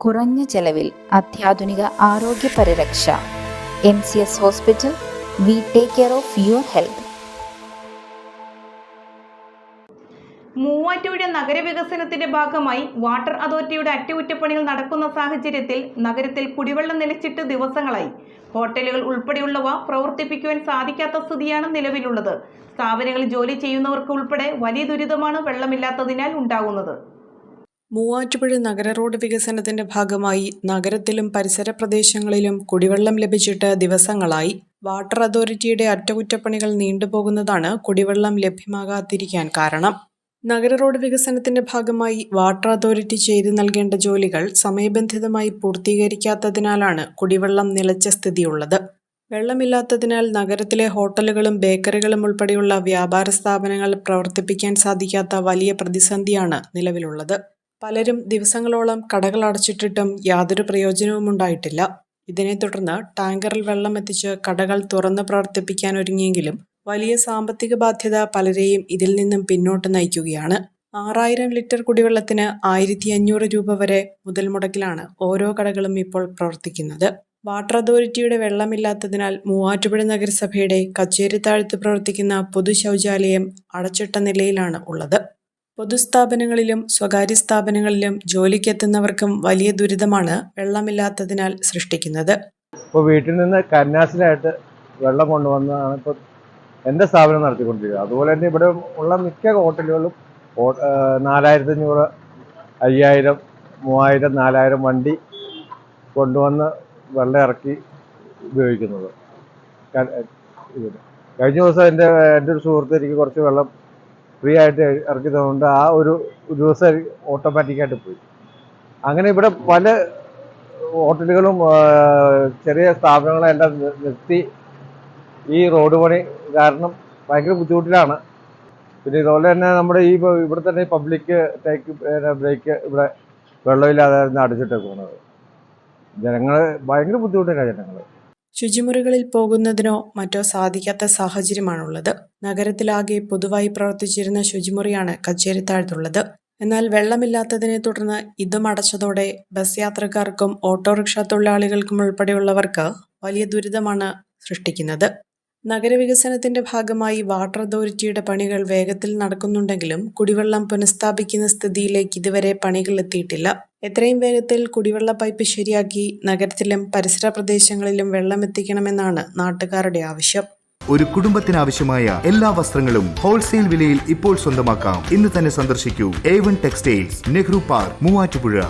കുറഞ്ഞ ചെലവിൽ അത്യാധുനിക ആരോഗ്യ പരിരക്ഷ. M C S hospital we take care of your health Muvattupuzha നഗരവികസനത്തിന്റെ ഭാഗമായി വാട്ടർ അതോറിറ്റിയുടെ അറ്റകുറ്റപ്പണികൾ നടക്കുന്ന സാഹചര്യത്തിൽ നഗരത്തിൽ കുടിവെള്ളം നിലച്ചിട്ട് ദിവസങ്ങളായി. ഹോട്ടലുകൾ ഉൾപ്പെടെയുള്ളവ പ്രവർത്തിപ്പിക്കുവാൻ സാധിക്കാത്ത സ്ഥിതിയാണ് നിലവിലുള്ളത്. സ്ഥാപനങ്ങളിൽ ജോലി ചെയ്യുന്നവർക്ക് ഉൾപ്പെടെ വലിയ ദുരിതമാണ് വെള്ളമില്ലാത്തതിനാൽ ഉണ്ടാകുന്നത്. മൂവാറ്റുപുഴ നഗര റോഡ് വികസനത്തിന്റെ ഭാഗമായി നഗരത്തിലും പരിസര പ്രദേശങ്ങളിലും കുടിവെള്ളം ലഭിച്ചിട്ട് ദിവസങ്ങളായി. വാട്ടർ അതോറിറ്റിയുടെ അറ്റകുറ്റപ്പണികൾ നീണ്ടുപോകുന്നതാണ് കുടിവെള്ളം ലഭ്യമാകാതിരിക്കാൻ കാരണം. നഗര റോഡ് വികസനത്തിന്റെ ഭാഗമായി വാട്ടർ അതോറിറ്റി ചെയ്തു നൽകേണ്ട ജോലികൾ സമയബന്ധിതമായി പൂർത്തീകരിക്കാത്തതിനാലാണ് കുടിവെള്ളം നിലച്ച സ്ഥിതിയുള്ളത്. വെള്ളമില്ലാത്തതിനാൽ നഗരത്തിലെ ഹോട്ടലുകളും ബേക്കറികളും ഉൾപ്പെടെയുള്ള വ്യാപാര സ്ഥാപനങ്ങൾ പ്രവർത്തിപ്പിക്കാൻ സാധിക്കാത്ത വലിയ പ്രതിസന്ധിയാണ് നിലവിലുള്ളത്. പലരും ദിവസങ്ങളോളം കടകൾ അടച്ചിട്ടിട്ടും യാതൊരു പ്രയോജനവും ഉണ്ടായിട്ടില്ല. ഇതിനെ തുടർന്ന് ടാങ്കറിൽ വെള്ളം എത്തിച്ച് കടകൾ തുറന്ന് പ്രവർത്തിപ്പിക്കാൻ ഒരുങ്ങിയെങ്കിലും വലിയ സാമ്പത്തിക ബാധ്യത പലരെയും ഇതിൽ നിന്നും പിന്നോട്ട് നയിക്കുകയാണ്. ആറായിരം ലിറ്റർ കുടിവെള്ളത്തിന് ആയിരത്തി അഞ്ഞൂറ് രൂപ വരെ മുതൽ മുടക്കിലാണ് ഓരോ കടകളും ഇപ്പോൾ പ്രവർത്തിക്കുന്നത്. വാട്ടർ അതോറിറ്റിയുടെ വെള്ളമില്ലാത്തതിനാൽ മൂവാറ്റുപുഴ നഗരസഭയുടെ കച്ചേരിത്താഴത്ത് പ്രവർത്തിക്കുന്ന പൊതു ശൗചാലയം അടച്ചിട്ട നിലയിലാണ് ഉള്ളത്. പൊതുസ്ഥാപനങ്ങളിലും സ്വകാര്യ സ്ഥാപനങ്ങളിലും ജോലിക്കെത്തുന്നവർക്കും വലിയ ദുരിതമാണ് വെള്ളമില്ലാത്തതിനാൽ സൃഷ്ടിക്കുന്നത്. ഇപ്പോൾ വീട്ടിൽ നിന്ന് കന്യാസിലായിട്ട് വെള്ളം കൊണ്ടുവന്നതാണ് ഇപ്പോൾ എന്റെ സ്ഥാപനം നടത്തിക്കൊണ്ടിരിക്കുന്നത്. അതുപോലെ തന്നെ ഇവിടെ ഉള്ള മിക്ക ഹോട്ടലുകളും നാലായിരത്തി അഞ്ഞൂറ് അയ്യായിരം മൂവായിരം നാലായിരം വണ്ടി കൊണ്ടുവന്ന് വെള്ളം ഇറക്കി ഉപയോഗിക്കുന്നത്. കഴിഞ്ഞ ദിവസം എന്റെ എന്റെ ഒരു സുഹൃത്ത് എനിക്ക് കുറച്ച് വെള്ളം ഫ്രീ ആയിട്ട് ഇറക്കുന്നതുകൊണ്ട് ആ ഒരു ദിവസം ഓട്ടോമാറ്റിക്കായിട്ട് പോയി. അങ്ങനെ ഇവിടെ പല ഹോട്ടലുകളും ചെറിയ സ്ഥാപനങ്ങളെല്ലാം നിർത്തി ഈ റോഡ് പണി കാരണം ഭയങ്കര ബുദ്ധിമുട്ടിലാണ്. പിന്നെ ഇതുപോലെ തന്നെ നമ്മുടെ ഈ ഇവിടെ തന്നെ പബ്ലിക് ടേക്ക് ബ്രേക്ക് ഇവിടെ വെള്ളമില്ലാതെ അടച്ചിട്ടേക്കുന്നത് ജനങ്ങൾ ഭയങ്കര ബുദ്ധിമുട്ടിലാണ് ജനങ്ങൾ ശുചിമുറികളിൽ പോകുന്നതിനോ മറ്റോ സാധിക്കാത്ത സാഹചര്യമാണുള്ളത്. നഗരത്തിലാകെ പൊതുവായി പ്രവർത്തിച്ചിരുന്ന ശുചിമുറിയാണ് കച്ചേരിത്താഴത്തുള്ളത് എന്നാൽ വെള്ളമില്ലാത്തതിനെ തുടർന്ന് ഇതും അടച്ചതോടെ ബസ് യാത്രക്കാർക്കും ഓട്ടോറിക്ഷ തൊഴിലാളികൾക്കും ഉൾപ്പെടെയുള്ളവർക്ക് വലിയ ദുരിതമാണ് സൃഷ്ടിക്കുന്നത്. നഗരവികസനത്തിന്റെ ഭാഗമായി വാട്ടർ അതോറിറ്റിയുടെ പണികൾ വേഗത്തിൽ നടക്കുന്നുണ്ടെങ്കിലും കുടിവെള്ളം പുനഃസ്ഥാപിക്കുന്ന സ്ഥിതിയിലേക്ക് ഇതുവരെ പണികൾ എത്തിയിട്ടില്ല. എത്രയും വേഗത്തിൽ കുടിവെള്ള പൈപ്പ് ശരിയാക്കി നഗരത്തിലും പരിസര പ്രദേശങ്ങളിലും വെള്ളം എത്തിക്കണമെന്നാണ് നാട്ടുകാരുടെ ആവശ്യം. ഒരു കുടുംബത്തിനാവശ്യമായ എല്ലാ വസ്ത്രങ്ങളും ഹോൾസെയിൽ വിലയിൽ ഇപ്പോൾ സ്വന്തമാക്കാം. ഇന്ന് തന്നെ സന്ദർശിക്കൂ. A one textiles Nehru park Muvattupuzha.